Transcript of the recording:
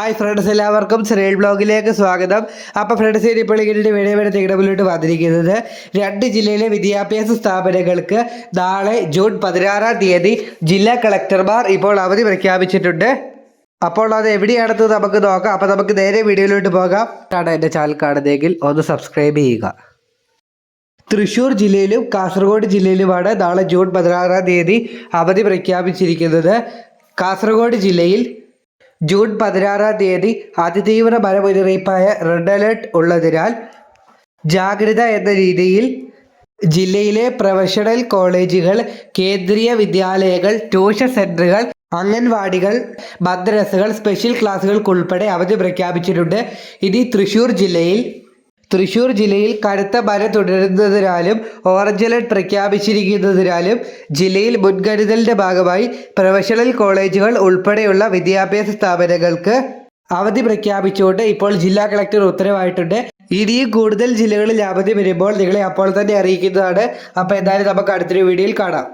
Hi friends എല്ലാവർക്കും serial ബ്ലോഗിലേക്ക് സ്വാഗതം. അപ്പോൾ ഫ്രണ്ട്സ് ഇപ്പോൾ ഇങ്ങനെ വീഡിയോ നിങ്ങളുടെ മുന്നിലോട്ട് വന്നിരിക്കുന്നത്. രണ്ട് ജില്ലയിലെ വിദ്യാഭ്യാസ സ്ഥാപനങ്ങൾക്ക് നാളെ ജൂൺ പതിനാറാം തീയതി ജില്ലാ കളക്ടർമാർ ഇപ്പോൾ അവധി പ്രഖ്യാപിച്ചിട്ടുണ്ട്. അപ്പോൾ അത് എവിടെയാണെന്ന് നമുക്ക് നോക്കാം. അപ്പോൾ നമുക്ക് നേരെ വീഡിയോയിലോട്ട് പോകാം. ആണ് എന്റെ ചാനൽ കാണുന്നതെങ്കിൽ ഒന്ന് സബ്സ്ക്രൈബ് ചെയ്യുക. തൃശൂർ ജില്ലയിലും കാസർഗോഡ് ജില്ലയിലുമാണ് നാളെ ജൂൺ പതിനാറാം തീയതി അവധി പ്രഖ്യാപിച്ചിരിക്കുന്നത്. കാസർഗോഡ് ജില്ലയിൽ ജൂൺ പതിനാറാം തീയതി അതിതീവ്ര മഴ മുന്നറിയിപ്പായ റെഡ് അലേർട്ട് ഉള്ളതിനാൽ ജാഗ്രത എന്ന രീതിയിൽ ജില്ലയിലെ പ്രൊഫഷണൽ കോളേജുകൾ കേന്ദ്രീയ വിദ്യാലയങ്ങൾ ട്യൂഷൻ സെന്ററുകൾ അംഗൻവാടികൾ മദ്രസകൾ സ്പെഷ്യൽ ക്ലാസ്സുകൾക്കുൾപ്പെടെ അവധി പ്രഖ്യാപിച്ചിട്ടുണ്ട്. ഇനി തൃശ്ശൂർ ജില്ലയിൽ തൃശൂർ ജില്ലയിൽ കനത്ത മഴ തുടരുന്നതിനാലും ഓറഞ്ച് അലർട്ട് പ്രഖ്യാപിച്ചിരിക്കുന്നതിനാലും ജില്ലയിൽ മുൻകരുതലിന്റെ ഭാഗമായി പ്രൊഫഷണൽ കോളേജുകൾ ഉൾപ്പെടെയുള്ള വിദ്യാഭ്യാസ സ്ഥാപനങ്ങൾക്ക് അവധി പ്രഖ്യാപിച്ചുകൊണ്ട് ഇപ്പോൾ ജില്ലാ കളക്ടർ ഉത്തരവായിട്ടുണ്ട്. ഇനിയും കൂടുതൽ ജില്ലകളിൽ അവധി വരുമ്പോൾ നിങ്ങളെ അപ്പോൾ തന്നെ അറിയിക്കുന്നതാണ്. അപ്പോൾ എന്തായാലും നമുക്ക് അടുത്തൊരു വീഡിയോയിൽ കാണാം.